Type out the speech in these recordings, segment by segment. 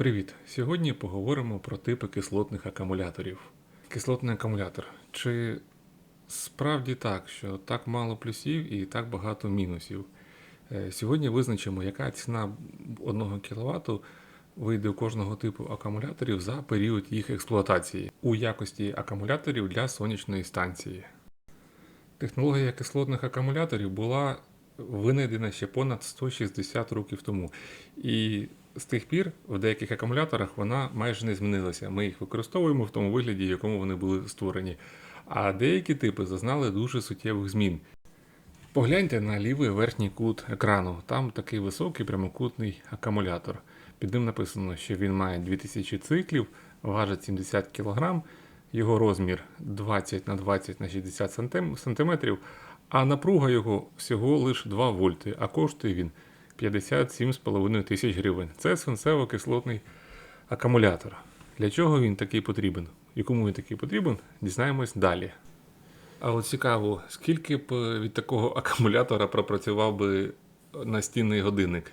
Привіт! Сьогодні поговоримо про типи кислотних акумуляторів. Кислотний акумулятор. Чи справді так, що так мало плюсів і так багато мінусів? Е, Сьогодні визначимо, яка ціна 1 кВт вийде у кожного типу акумуляторів за період їх експлуатації у якості акумуляторів для сонячної станції. Технологія кислотних акумуляторів була винайдена ще понад 160 років тому. І з тих пір в деяких акумуляторах вона майже не змінилася. Ми їх використовуємо в тому вигляді, в якому вони були створені. А деякі типи зазнали дуже суттєвих змін. Погляньте на лівий верхній кут екрану. Там такий високий прямокутний акумулятор. Під ним написано, що він має 2000 циклів, важить 70 кг, його розмір 20 на 20 на 60 см, а напруга його всього лише 2 вольти, а коштує він 57,5 тисяч гривень. Це свинцево-кислотний акумулятор. Для чого він такий потрібен? І кому він такий потрібен, дізнаємось далі. А от цікаво, скільки б від такого акумулятора пропрацював би настінний годинник?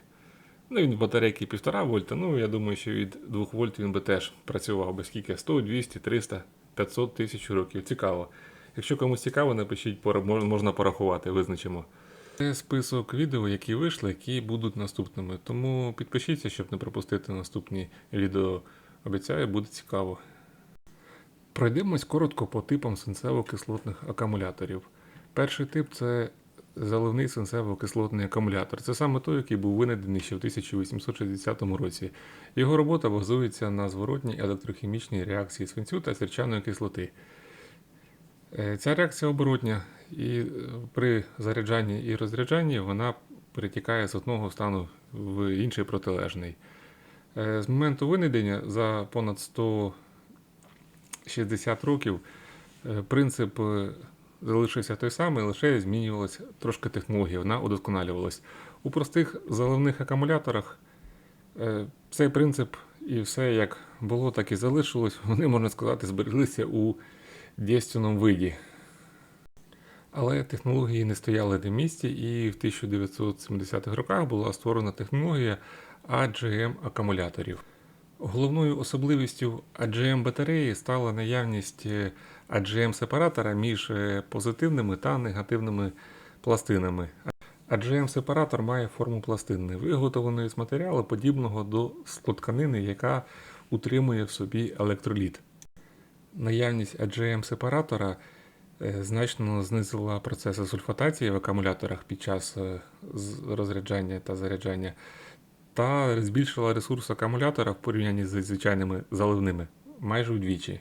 Ну, він батарейки 1,5 вольта, ну я думаю, що від 2 вольт він би теж працював би скільки 100, 200, 300, 500 тисяч років. Цікаво. Якщо комусь цікаво, напишіть, можна порахувати, визначимо. Це список відео, які вийшли, які будуть наступними. Тому підпишіться, щоб не пропустити наступні відео. Обіцяю, буде цікаво. Пройдемось коротко по типам свинцево-кислотних акумуляторів. Перший тип це заливний свинцево-кислотний акумулятор. Це саме той, який був винайдений ще в 1860 році. Його робота базується на зворотній електрохімічній реакції свинцю та сірчаної кислоти. Е, Ця реакція оборотня, і е, при заряджанні і розряджанні вона перетікає з одного стану в інший протилежний. Е, З моменту винайдення за понад 160 років е, принцип залишився той самий, лише змінювалася трошки технологія, вона удосконалювалась. У простих заливних акумуляторах цей принцип і все як було, так і залишилось. Вони, можна сказати, збереглися у дійсному виді. Але технології не стояли на місці, і в 1970-х роках була створена технологія AGM акумуляторів. Головною особливістю AGM батареї стала наявність AGM сепаратора між е, позитивними та негативними пластинами. AGM сепаратор має форму пластини, виготовленої з матеріалу подібного до склотканини, яка утримує в собі електроліт. Наявність AGM сепаратора е, значно знизила процеси сульфатації в акумуляторах під час е, розряджання та заряджання, та збільшила ресурс акумулятора в порівнянні з звичайними заливними майже вдвічі.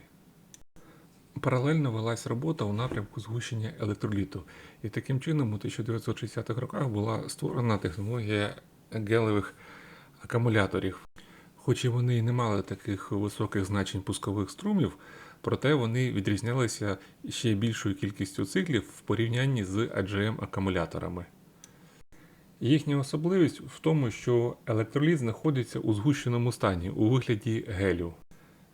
Паралельно велась робота у напрямку згущення електроліту, і таким чином у 1960-х роках була створена технологія гелевих акумуляторів. Хоч і вони не мали таких високих значень пускових струмів, проте вони відрізнялися ще більшою кількістю циклів в порівнянні з AGM акумуляторами. Їхня особливість в тому, що електроліт знаходиться у згущеному стані у вигляді гелю.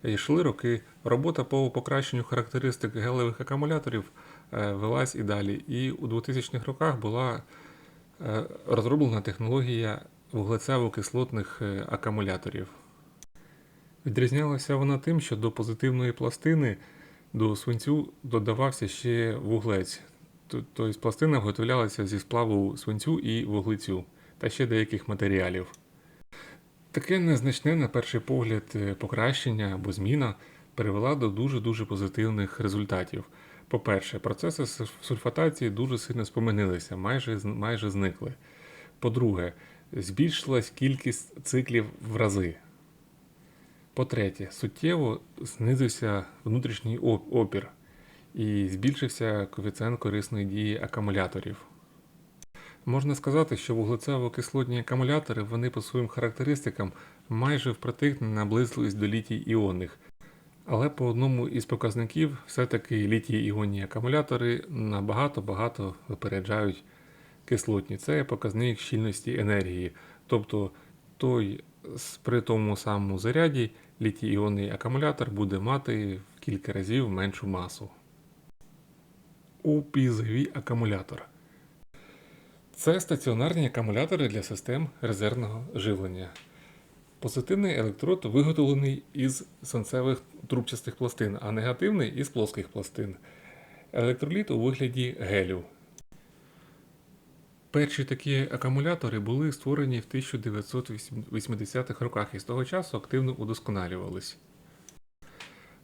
Йшли роки, робота по покращенню характеристик гелевих акумуляторів е, велась і далі. І у 2000-х роках була е, розроблена технологія вуглецево-кислотних е, акумуляторів. Відрізнялася вона тим, що до позитивної пластини до свинцю додавався ще вуглець. Тобто пластина виготовлялася зі сплаву свинцю і вуглецю та ще деяких матеріалів. Таке незначне, на перший погляд, е, покращення або зміна привела до дуже-дуже позитивних результатів. По-перше, процеси сульфатації дуже сильно спомінилися, майже, майже зникли. По-друге, збільшилась кількість циклів в рази. По-третє, суттєво знизився внутрішній опір і збільшився коефіцієнт корисної дії акумуляторів. Можна сказати, що вуглецево-кислотні акумулятори вони по своїм характеристикам майже впритик наблизились до літій іонних. Але по одному із показників все-таки літій іонні акумулятори набагато-багато випереджають кислотні. Це показник щільності енергії. Тобто той при тому самому заряді літій іонний акумулятор буде мати в кілька разів меншу масу. УПІЗові акумулятор. Це стаціонарні акумулятори для систем резервного живлення. Позитивний електрод виготовлений із свинцевих трубчастих пластин, а негативний із плоских пластин. Електроліт у вигляді гелю. Перші такі акумулятори були створені в 1980-х роках і з того часу активно удосконалювались.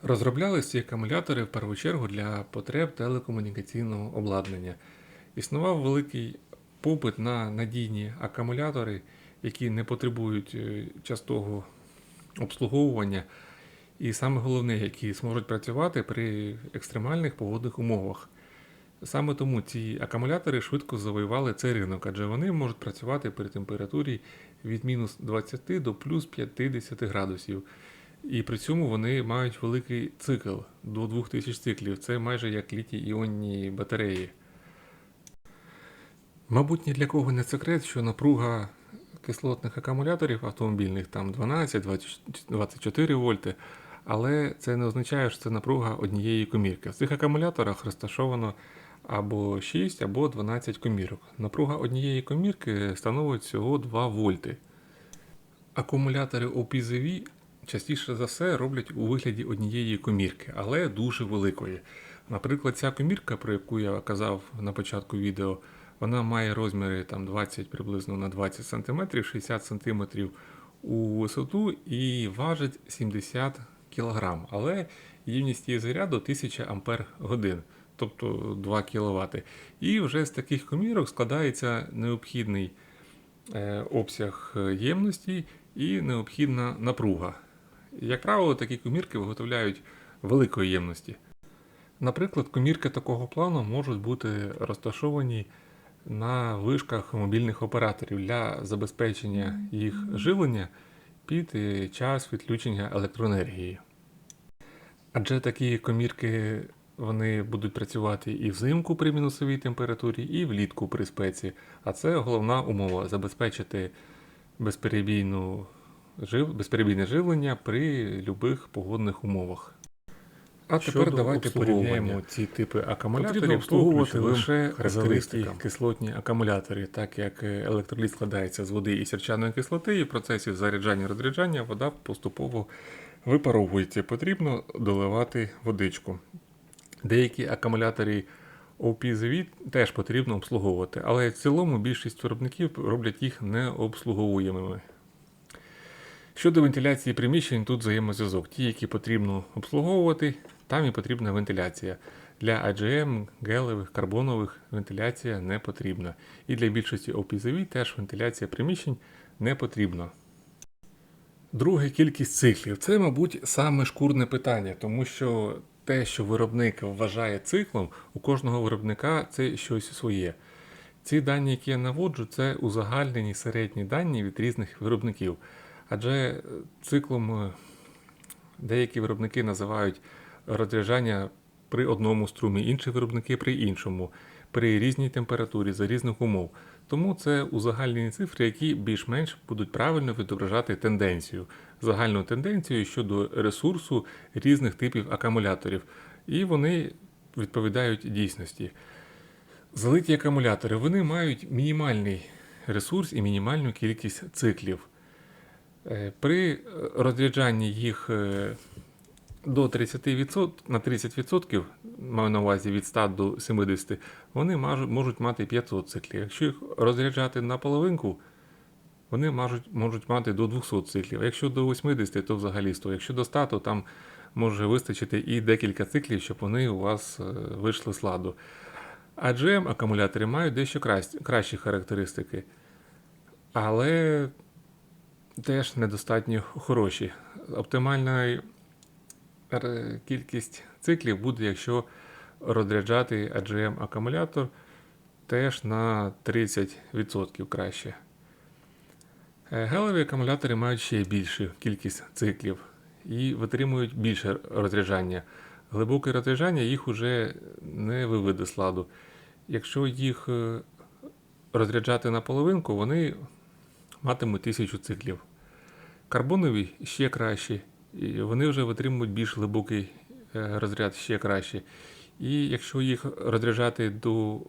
Розроблялись ці акумулятори в першу чергу для потреб телекомунікаційного обладнання. Існував великий попит на надійні акумулятори, які не потребують е, частого обслуговування, і саме головне, які зможуть працювати при екстремальних погодних умовах. Саме тому ці акумулятори швидко завоювали цей ринок, адже вони можуть працювати при температурі від мінус 20 до плюс 50 градусів. І при цьому вони мають великий цикл до 2000 циклів. Це майже як літій-іонні батареї. Мабуть, ні для кого не секрет, що напруга кислотних акумуляторів автомобільних там 12-24 вольти, але це не означає, що це напруга однієї комірки. В цих акумуляторах розташовано або 6, або 12 комірок. Напруга однієї комірки становить всього 2 вольти. Акумулятори OPZV частіше за все роблять у вигляді однієї комірки, але дуже великої. Наприклад, ця комірка, про яку я казав на початку відео, вона має розміри там 20 приблизно на 20 см, 60 см у висоту і важить 70 кг. Але ємність її заряду 1000 Ампер годин, тобто 2 кВт. І вже з таких комірок складається необхідний е, обсяг ємності і необхідна напруга. Як правило, такі комірки виготовляють великої ємності. Наприклад, комірки такого плану можуть бути розташовані на вишках мобільних операторів для забезпечення їх живлення під е, час відключення електроенергії. Адже такі комірки вони будуть працювати і взимку при мінусовій температурі, і влітку при спеці. А це головна умова забезпечити безперебійну жив... безперебійне живлення при будь-яких погодних умовах. А тепер давайте порівняємо ці типи акумуляторів, обслуговувати обслуговувати лише характеристики кислотні акумулятори, так як е, електроліт складається з води і сірчаної кислоти, і в процесі заряджання і розряджання вода поступово випаровується. Потрібно доливати водичку. Деякі акумулятори OPZV теж потрібно обслуговувати, але в цілому більшість виробників роблять їх необслуговуємими. Щодо вентиляції приміщень, тут взаємозв'язок. Ті, які потрібно обслуговувати, там і потрібна вентиляція. Для AGM, гелевих, карбонових вентиляція не потрібна. І для більшості OPZV теж вентиляція приміщень не потрібна. Друге кількість циклів. Це, мабуть, саме шкурне питання, тому що те, що виробник вважає циклом, у кожного виробника це щось своє. Ці дані, які я наводжу, це узагальнені середні дані від різних виробників. Адже е, циклом е, деякі виробники називають розряджання при одному струмі, інші виробники при іншому, при різній температурі, за різних умов. Тому це узагальнені цифри, які більш-менш будуть правильно відображати тенденцію, загальну тенденцію щодо ресурсу різних типів акумуляторів. І вони відповідають дійсності. Залиті акумулятори вони мають мінімальний ресурс і мінімальну кількість циклів. Е, При е, розряджанні їх е, до 30%, на 30%, маю на увазі від 100 до 70, вони можуть мати 500 циклів. Якщо їх розряджати на половинку, вони можуть, можуть мати до 200 циклів. А Якщо до 80, то взагалі 100. Якщо до 100, то там може вистачити і декілька циклів, щоб вони у вас е, вийшли з ладу. А GM акумулятори мають дещо кращі, характеристики. Але теж недостатньо хороші. Оптимальна кількість циклів буде, якщо розряджати AGM акумулятор теж на 30% краще. Е, Гелеві акумулятори мають ще більшу кількість циклів і витримують більше розряджання. Глибоке розряджання їх уже не виведе з ладу. Якщо їх е, розряджати на половинку, вони матимуть 1000 циклів. Карбонові ще кращі, і вони вже витримують більш глибокий е, розряд ще краще. І якщо їх розряджати до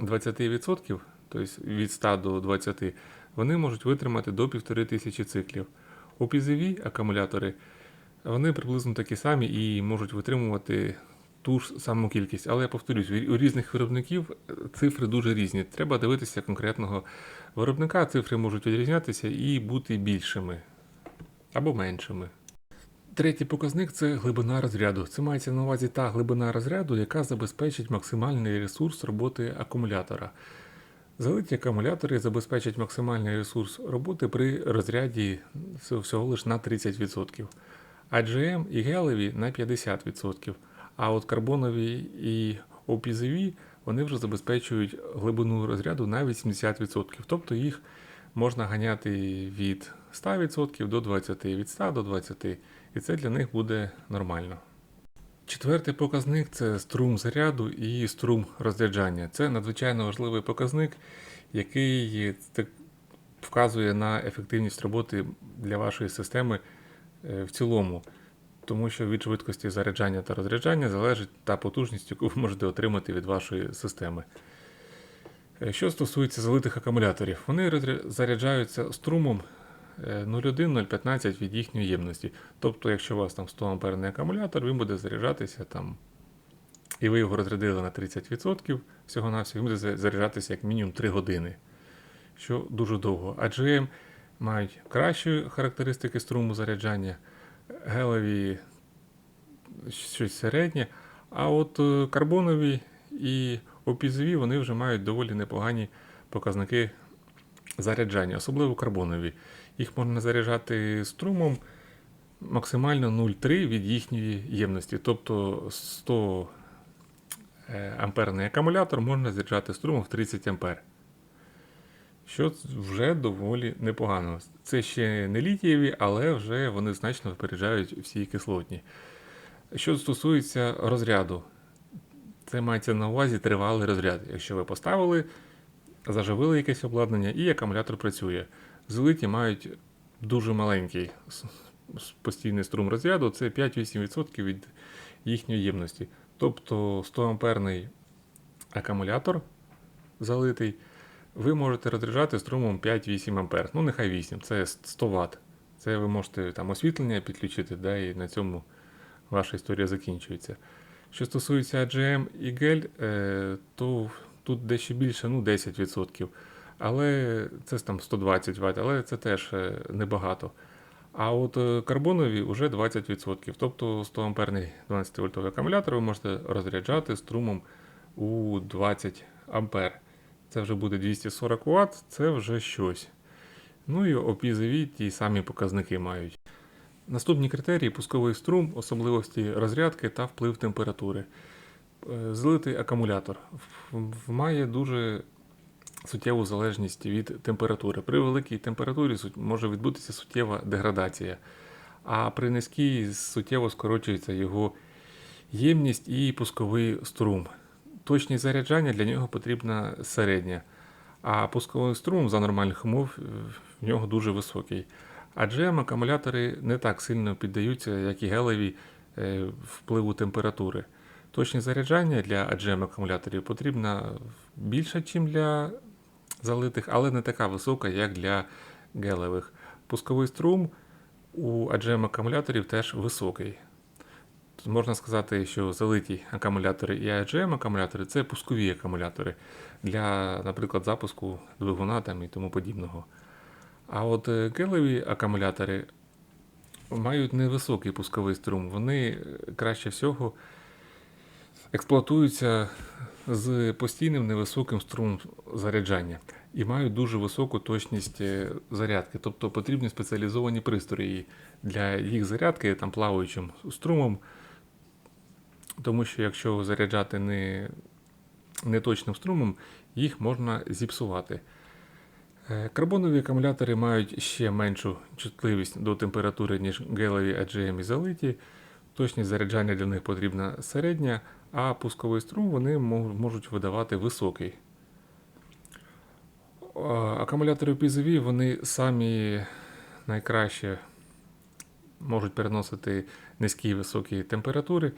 20%, тобто від 100 до 20, вони можуть витримати до 1500 циклів. OPZV акумулятори, вони приблизно такі самі і можуть витримувати ту ж саму кількість. Але я повторюсь, у у різних виробників е, цифри дуже різні. Треба дивитися конкретного виробника. Цифри можуть відрізнятися і бути більшими або меншими. Третій показник це глибина розряду. Це мається на увазі та глибина розряду, яка забезпечить максимальний ресурс роботи акумулятора. Залиті акумулятори забезпечать максимальний ресурс роботи при розряді всього- лише на 30%, а GM і гелеві на 50%. А от карбонові і OPZV вони вже забезпечують глибину розряду на 80%. Тобто їх можна ганяти від 100% до 20%, від 100 до 20%, і це для них буде нормально. Четвертий показник це струм заряду і струм розряджання. Це надзвичайно важливий показник, який вказує на ефективність роботи для вашої системи е, в цілому. Тому що від швидкості заряджання та розряджання залежить та потужність, яку ви можете отримати від вашої системи. Е, Що стосується залитих акумуляторів, вони заряджаються струмом 0,1-0,15 від їхньої ємності. Тобто, якщо у вас там 100 амперний акумулятор, він буде заряджатися там, і ви його розрядили на 30% всього-навсього, він буде заряджатися як мінімум 3 години, що дуже довго. А GM мають кращі характеристики струму заряджання, гелеві щось середнє, а от е, карбонові і OPZV вони вже мають доволі непогані показники заряджання, особливо карбонові. Їх можна заряджати струмом максимально 0,3 від їхньої ємності. Тобто 100 е, амперний акумулятор можна заряджати струмом в 30 ампер. Що вже доволі непогано. Це ще не літієві, але вже вони значно випереджають всі кислотні. Що стосується розряду, це мається на увазі тривалий розряд. Якщо ви поставили, заживили якесь обладнання і акумулятор працює. Злиті мають дуже маленький постійний струм розряду, це 5-8% від їхньої ємності. Тобто 100 амперний акумулятор залитий, ви можете розряджати струмом 5-8 ампер. Ну, нехай 8, це 100 Вт. Це ви можете там освітлення підключити, да, і на цьому ваша історія закінчується. Що стосується AGM і гель, то тут дещо більше, ну 10%. Але це там 120 Вт, але це теж е, небагато. А от е, карбонові вже 20%. Тобто 100 амперний 12 вольтовий акумулятор ви можете розряджати струмом у 20 ампер. Це вже буде 240 Вт, це вже щось. Ну і OPZV ті самі показники мають. Наступні критерії пусковий струм, особливості розрядки та вплив температури. Е, Злитий акумулятор має дуже суттєву залежність від температури. При великій температурі може відбутися суттєва деградація, а при низькій суттєво скорочується його ємність і пусковий струм. Точність заряджання для нього потрібна середня, а пусковий струм за нормальних умов в нього дуже високий. А GM акумулятори не так сильно піддаються, як і гелеві е, впливу температури. Точність заряджання для AGM акумуляторів потрібна більша, ніж для залитих, але не така висока, як для гелевих. Пусковий струм у AGM акумуляторів теж високий. Тут можна сказати, що залиті акумулятори і AGM акумулятори це пускові акумулятори для, наприклад, запуску двигуна там і тому подібного. А от е, гелеві акумулятори мають невисокий пусковий струм. Вони е, краще всього експлуатуються з постійним невисоким струмом заряджання і мають дуже високу точність е, зарядки. Тобто потрібні спеціалізовані пристрої для їх зарядки там плаваючим струмом. Тому що якщо заряджати не, не точним струмом, їх можна зіпсувати. Е, Карбонові акумулятори мають ще меншу чутливість до температури, ніж гелеві і залиті. Точність заряджання для них потрібна середня, а пусковий струм вони можуть видавати високий. Акумулятори PZV вони самі найкраще можуть переносити низькі і високі температури.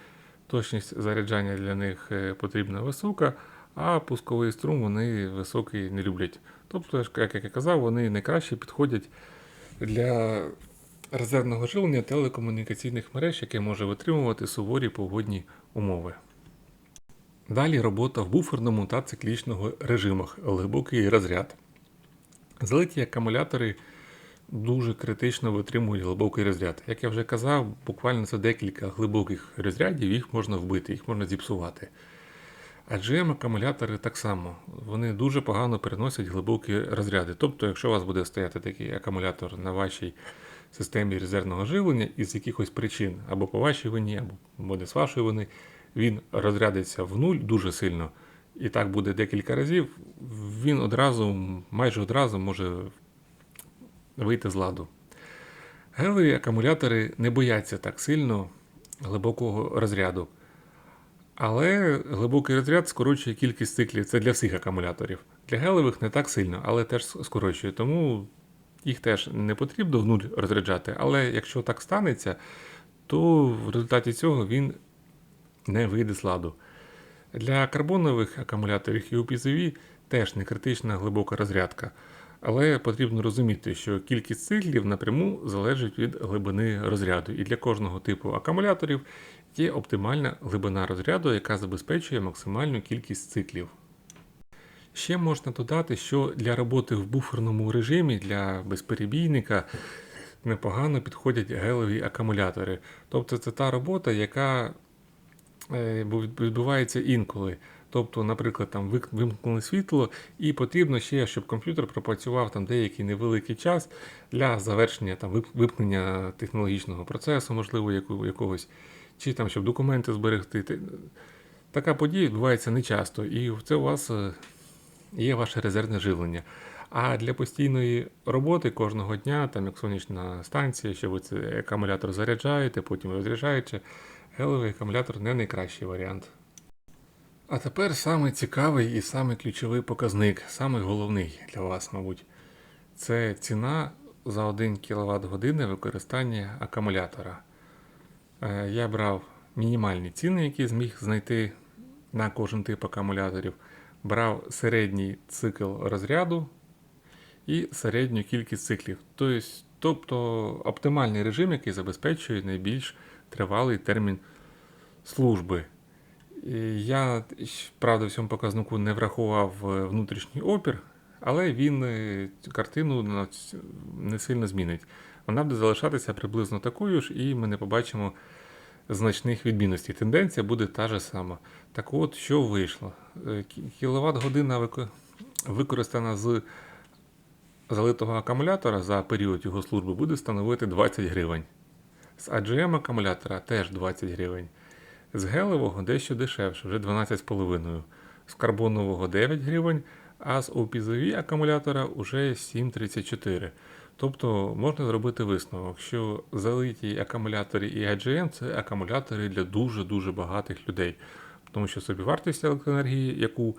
Точність заряджання для них е, потрібна висока, а пусковий струм вони високий не люблять. Тобто, як я казав, вони найкраще підходять для резервного живлення телекомунікаційних мереж, яке може витримувати суворі погодні умови. Далі робота в буферному та циклічного режимах, глибокий розряд. Залиті акумулятори дуже критично витримують глибокий розряд. Як я вже казав, буквально за декілька глибоких розрядів їх можна вбити, їх можна зіпсувати. А GM акумулятори так само. Вони дуже погано переносять глибокі розряди. Тобто, якщо у вас буде стояти такий акумулятор на вашій системі резервного живлення із якихось причин, або по вашій вині, або буде з вашої вини, він розрядиться в нуль дуже сильно, і так буде декілька разів, він одразу, майже одразу може вийти з ладу. Гелеві акумулятори не бояться так сильно глибокого розряду. Але глибокий розряд скорочує кількість циклів. Це для всіх акумуляторів. Для гелевих не так сильно, але теж скорочує. Тому їх теж не потрібно в нуль розряджати. Але якщо так станеться, то в результаті цього він не вийде з ладу. Для карбонових акумуляторів і UPZV теж не критична глибока розрядка. Але потрібно розуміти, що кількість циклів напряму залежить від глибини розряду. І для кожного типу акумуляторів є оптимальна глибина розряду, яка забезпечує максимальну кількість циклів. Ще можна додати, що для роботи в буферному режимі для безперебійника непогано підходять гелеві акумулятори. Тобто це та робота, яка е, відбувається інколи. Тобто, наприклад, там вимкнули світло, і потрібно ще, щоб комп'ютер пропрацював там деякий невеликий час для завершення там вимкнення технологічного процесу, можливо, якогось, чи там, щоб документи зберегти. Така подія відбувається нечасто, і це у вас е, є ваше резервне живлення. А для постійної роботи кожного дня, там як сонячна станція, що ви цей акумулятор заряджаєте, потім розряджаєте, гелевий акумулятор не найкращий варіант. А тепер саме цікавий і саме ключовий показник, саме головний для вас, мабуть, це ціна за 1 кВт години використання акумулятора. Е, Я брав мінімальні ціни, які зміг знайти на кожен тип акумуляторів, брав середній цикл розряду і середню кількість циклів. Тобто, тобто оптимальний режим, який забезпечує найбільш тривалий термін служби. Я, правда, в цьому показнику не врахував е, внутрішній опір, але він е, картину не сильно змінить. Вона буде залишатися приблизно такою ж, і ми не побачимо значних відмінностей. Тенденція буде та ж сама. Так от, що вийшло? Кіловат година використана з залитого акумулятора за період його служби буде становити 20 гривень. З AGM акумулятора теж 20 гривень. З гелевого дещо дешевше, вже 12,5. З карбонового 9 гривень, а з OPZV акумулятора вже 7,34. Тобто можна зробити висновок, що залиті акумулятори і AGM це акумулятори для дуже-дуже багатих людей. Тому що собівартість електроенергії, яку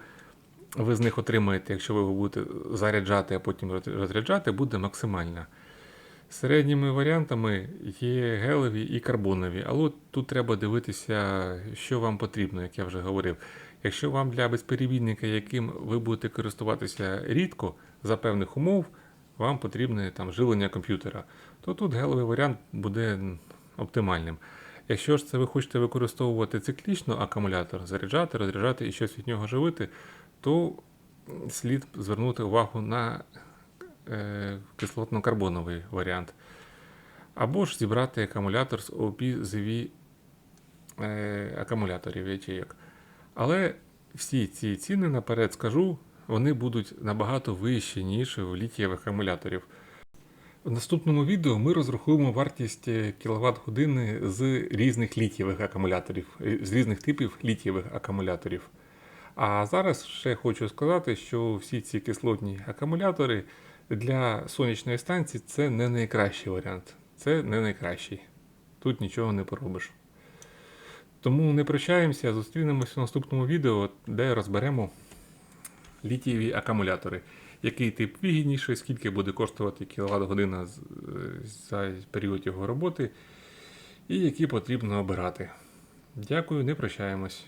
ви з них отримаєте, якщо ви будете заряджати, а потім розряджати, буде максимальна. Середніми варіантами є гелеві і карбонові, але тут треба дивитися, що вам потрібно, як я вже говорив. Якщо вам для безперебійника, яким ви будете користуватися рідко за певних умов, вам потрібне там живлення комп'ютера, то тут гелевий варіант буде оптимальним. Якщо ж це ви хочете використовувати циклічно акумулятор, заряджати, розряджати і щось від нього живити, то слід звернути увагу на е, кислотно-карбоновий варіант. Або ж зібрати акумулятор з OP-ZV е, акумуляторів ячеєк. Але всі ці ціни наперед скажу, вони будуть набагато вищі, ніж у літієвих акумуляторів. В наступному відео ми розрахуємо вартість кіловат години з різних літієвих акумуляторів, е, з різних типів літієвих акумуляторів. А зараз ще хочу сказати, що всі ці кислотні акумулятори для сонячної станції це не найкращий варіант. Це не найкращий. Тут нічого не поробиш. Тому не прощаємося, зустрінемося в наступному відео, де розберемо літієві акумулятори. Який тип вигідніший, скільки буде коштувати кіловат година за період його роботи, і які потрібно обирати. Дякую, не прощаємось.